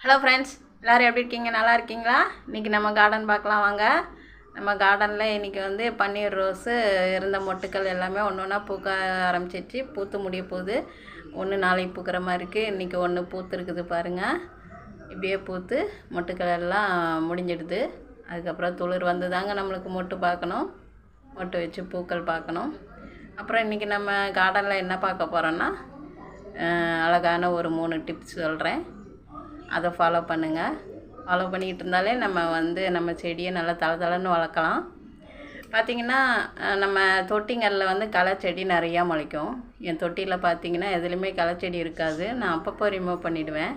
Hello friends எல்லோரும் எப்படி இருக்கீங்க? நல்லா இருக்கீங்களா? இன்றைக்கி நம்ம கார்டன் பார்க்கலாம் வாங்க. நம்ம கார்டனில் இன்றைக்கி வந்து பன்னீர் ரோஸு இருந்த மொட்டுக்கள் எல்லாமே ஒன்று ஒன்றா பூக்க ஆரம்பிச்சிச்சு பூத்து முடிய போகுது. ஒன்று நாளைக்கு பூக்கிற மாதிரி இருக்குது இன்றைக்கி ஒன்று பூத்துருக்குது பாருங்கள் இப்படியே பூத்து மொட்டுக்கள் எல்லாம் முடிஞ்சிடுது. அதுக்கப்புறம் துளிர் வந்து தாங்க நம்மளுக்கு மொட்டு பார்க்கணும். மொட்டு வச்சு பூக்கள் பார்க்கணும். அப்புறம் இன்றைக்கி நம்ம கார்டனில் என்ன பார்க்க போகிறோன்னா அழகான ஒரு மூணு டிப்ஸ் சொல்கிறேன் அதை ஃபாலோ பண்ணுங்கள் ஃபாலோ பண்ணிக்கிட்டு இருந்தாலே நம்ம வந்து நம்ம செடியை நல்லா தள தளன்னு வளர்க்கலாம். பார்த்திங்கன்னா நம்ம தொட்டிங்களில் வந்து களை செடி நிறையா முளைக்கும். என் தொட்டியில் பார்த்திங்கன்னா எதுலேயுமே களை செடி இருக்காது. நான் அப்பப்போ ரிமூவ் பண்ணிவிடுவேன்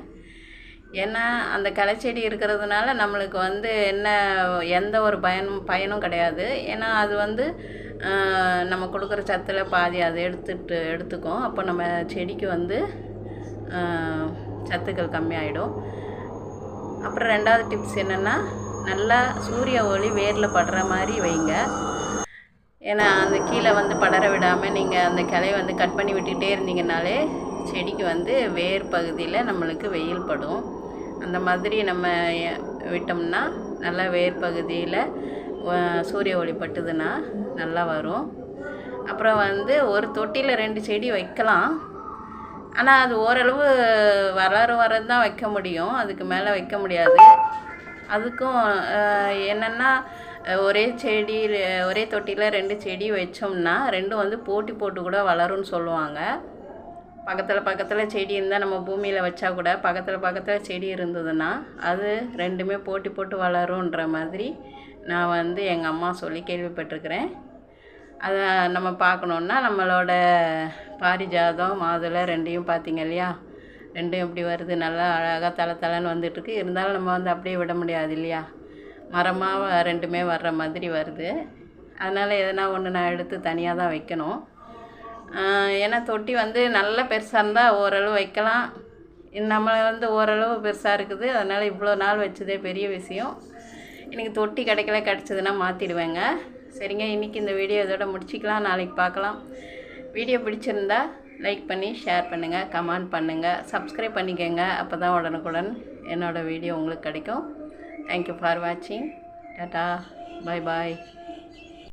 ஏன்னா அந்த களைச்செடி இருக்கிறதுனால நம்மளுக்கு வந்து என்ன எந்த ஒரு பயனும் பயனும் கிடையாது. ஏன்னா அது வந்து நம்ம கொடுக்குற சத்தில் பாதி அதை எடுத்துட்டு எடுத்துக்கும். அப்போ நம்ம செடிக்கு வந்து சத்துக்கள் கம்மியாயிடும். அப்புறம் ரெண்டாவது டிப்ஸ் என்னென்னா நல்லா சூரிய ஒளி வேரில் படுற மாதிரி வைங்க. ஏன்னா அந்த கீழே வந்து படர விடாமல் நீங்கள் அந்த கிளைய வந்து கட் பண்ணி விட்டுக்கிட்டே இருந்தீங்கனாலே செடிக்கு வந்து வேர் பகுதியில் நம்மளுக்கு வெயில் படும். அந்த மாதிரி நம்ம விட்டோம்னா நல்லா வேர் பகுதியில் சூரிய ஒளி பட்டுதுன்னா நல்லா வரும். அப்புறம் வந்து ஒரு தொட்டியில் ரெண்டு செடி வைக்கலாம். ஆனால் அது ஓரளவு வளர வரது தான் வைக்க முடியும். அதுக்கு மேலே வைக்க முடியாது. அதுக்கும் என்னென்னா ஒரே செடி ஒரே தொட்டியில் ரெண்டு செடி வச்சோம்னா ரெண்டும் வந்து போட்டி போட்டு கூட வளரும்னு சொல்லுவாங்க. பக்கத்தில் பக்கத்தில் செடி இருந்தால் நம்ம பூமியில் வச்சா கூட பக்கத்தில் பக்கத்தில் செடி இருந்ததுன்னா அது ரெண்டுமே போட்டி போட்டு வளரும்ன்ற மாதிரி நான் வந்து எங்கள் அம்மா சொல்லி கேள்விப்பட்டிருக்கிறேன். அதை நம்ம பார்க்கணுன்னா நம்மளோட பாரிஜாதம் மாதுளை ரெண்டையும் பார்த்தீங்க இல்லையா? ரெண்டும் எப்படி வருது? நல்லா அழகாக தலை தலைன்னு வந்துட்டுருக்கு. இருந்தாலும் நம்ம வந்து அப்படியே விட முடியாது இல்லையா? மரமாக ரெண்டுமே வர்ற மாதிரி வருது. அதனால் எதனா ஒன்று நான் எடுத்து தனியாக தான் வைக்கணும். ஏன்னா தொட்டி வந்து நல்ல பெருசாக இருந்தால் ஓரளவு வைக்கலாம். நம்ம வந்து ஓரளவு பெருசாக இருக்குது. அதனால் இவ்வளோ நாள் வச்சதே பெரிய விஷயம். எனக்கு தொட்டி கிடைக்கல கிடச்சதுன்னா மாற்றிடுவேங்க சரிங்க இன்றைக்கி இந்த வீடியோ இதோட முடிச்சிக்கலாம். நாளைக்கு பார்க்கலாம். வீடியோ பிடிச்சிருந்தா லைக் பண்ணி ஷேர் பண்ணுங்கள் கமெண்ட் பண்ணுங்கள் சப்ஸ்கிரைப் பண்ணிக்கோங்க. அப்போ தான் உடனுக்குடன் என்னோடய வீடியோ உங்களுக்கு கிடைக்கும். தேங்க்யூ ஃபார் வாட்சிங் டாட்டா பை பாய்